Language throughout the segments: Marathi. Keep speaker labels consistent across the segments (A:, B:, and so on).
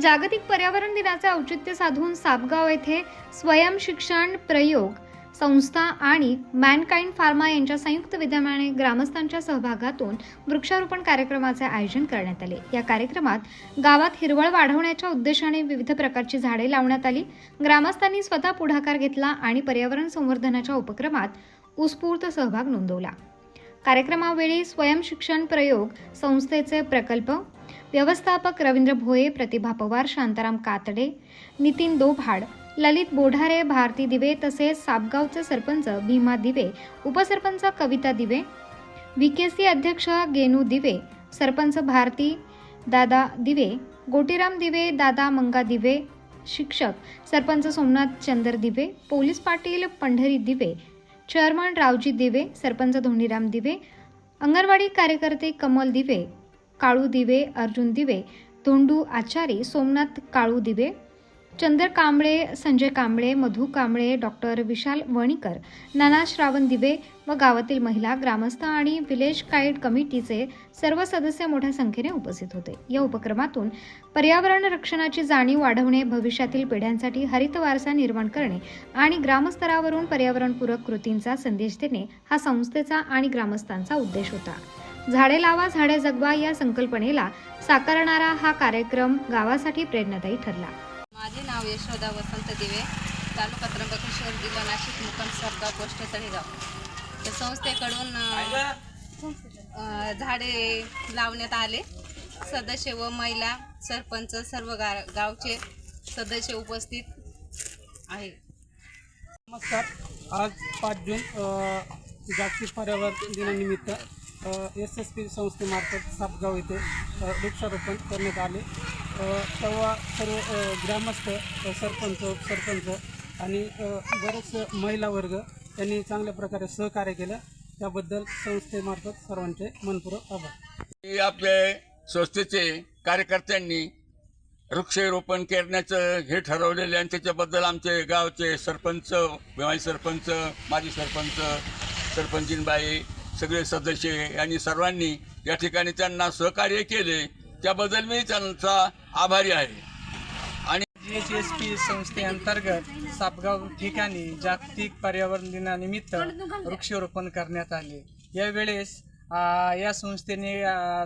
A: जागतिक पर्यावरण दिनाचे औचित्य साधून सापगाव येथे स्वयं शिक्षण प्रयोग संस्था आणि मॅनकाइंड फार्मा यांच्या संयुक्त विद्यमाने ग्रामस्थांच्या सहभागातून वृक्षारोपण कार्यक्रमाचे आयोजन करण्यात आले. या कार्यक्रमात गावात हिरवळ वाढवण्याच्या उद्देशाने विविध प्रकारची झाडे लावण्यात आली. ग्रामस्थांनी स्वतः पुढाकार घेतला आणि पर्यावरण संवर्धनाच्या उपक्रमात उत्स्फूर्त सहभाग नोंदवला. कार्यक्रमावेळी स्वयं शिक्षण प्रयोग संस्थेचे प्रकल्प व्यवस्थापक रवींद्र भोये प्रतिभा पवार शांताराम कातडे नितीन दोभाड ललित बोढारे भारती दिवे तसेच सापगावचे सरपंच भीमा दिवे उपसरपंच कविता दिवे वी के सी अध्यक्ष गेनू दिवे सरपंच भारती दादा दिवे गोटीराम दिवे दादा मंगा दिवे शिक्षक सरपंच सोमनाथ चंदर दिवे पोलीस पाटील पंढरी दिवे चेअरमन रावजी दिवे सरपंच धोंडीराम दिवे अंगणवाडी कार्यकर्ते कमल दिवे काळू दिवे अर्जुन दिवे धोंडू आचारी सोमनाथ काळू दिवे चंद्र कांबळे संजय कांबळे मधू कांबळे डॉक्टर विशाल वणीकर नाना श्रावण दिवे व गावातील महिला ग्रामस्थ आणि विलेज गाईड कमिटीचे सर्व सदस्य मोठ्या संख्येने उपस्थित होते. या उपक्रमातून पर्यावरण रक्षणाची जाणीव वाढवणे भविष्यातील पिढ्यांसाठी हरित वारसा निर्माण करणे आणि ग्रामस्तरावरून पर्यावरणपूरक कृतींचा संदेश देणे हा संस्थेचा आणि ग्रामस्थांचा उद्देश होता. झाडे लावा झाडे जगवा या संकल्पनेला साकारणारा हा कार्यक्रम गावासाठी प्रेरणादायी ठरला.
B: माझे नाव यशोदा वसंत दिवे तालुका त्र्यंबकेश्वर जिल्हा नाशिक मुक्काम सरगाव पोस्ट तळेगाव. त्या संस्थेकडून झाडे लावण्यात आले. सदस्य व महिला सरपंच सर्व गा गावचे सदस्य उपस्थित आहे.
C: नमस्कार. आज पाच जून जागतिक पर्यावरण दिनानिमित्त एस एस पी संस्थेमार्फत सापगाव येथे वृक्षारोपण करण्यात आले. तेव्हा सर्व ग्रामस्थ सरपंच सरपंच आणि बरेच महिला वर्ग यांनी चांगल्या प्रकारे सहकार्य केलं. त्याबद्दल संस्थेमार्फत सर्वांचे मनपूर्वक आभार.
D: आपले संस्थेचे कार्यकर्त्यांनी वृक्षारोपण करण्याचं हे ठरवलेले आणि त्याच्याबद्दल आमचे गावचे सरपंच माजी सरपंच माजी सरपंच सरपंचीनबाई सगळे सदस्य यांनी सर्वांनी या ठिकाणी त्यांना सहकार्य केले. त्याबद्दल मी त्यांचा आभारी आहे.
E: जी एच एस पी संस्थेअंतर्गत सापगाव ठिकाणी जागतिक पर्यावरण दिनानिमित्त वृक्षारोपण करण्यात आले. यावेळेस या संस्थेने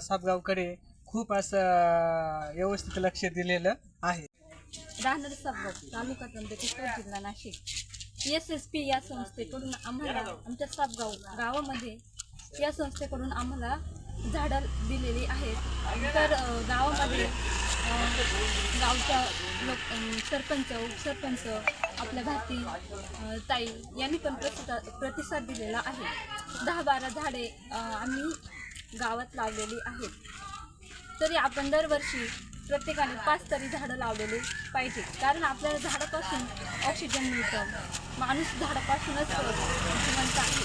E: सापगावकडे खूप असं व्यवस्थित लक्ष दिलेलं आहे.
F: राहणार सापगाव तालुका त्र्यंबकेश्वर जिल्हा नाशिक. एस एस पी या संस्थेकडून आम्हाला आमच्या सापगाव गावामध्ये या संस्थेकडून आम्हाला झाडं दिलेली आहेत. तर गावामध्ये गावचा गावच्या लोक सरपंच उपसरपंच आपल्या भारती ताई यांनी पण प्रतिसाद प्रतिसाद दिलेला आहे. दहा बारा झाडे आम्ही गावात लावलेली आहेत. तरी आपण दरवर्षी प्रत्येकाने पाच तरी झाडं लावलेली पाहिजे. कारण आपल्याला झाडापासून ऑक्सिजन मिळतं. माणूस झाडापासूनच जिवंत आहे.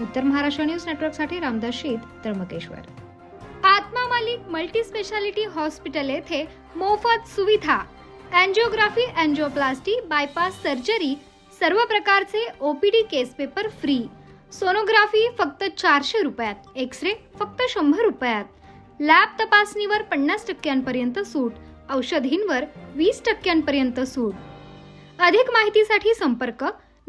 A: उत्तर महाराष्ट्र न्यूज नेटवर्कसाठी रामदास शीत त्र्यंबकेश्वर. आत्मा मालिक मल्टी स्पेशालिटी हॉस्पिटल येथे मोफत सुविधा. अँजिओग्राफी अँजिओप्लास्टी बायपास सर्जरी सर्व प्रकारचे OPD case paper free. Sonography फक्त चारशे रुपयात एक्सरे फक्त शंभर रुपयात. लॅब तपासणीवर पन्नास टक्क्यांपर्यंत सूट औषधींवर वीस टक्क्यांपर्यंत सूट. अधिक माहितीसाठी संपर्क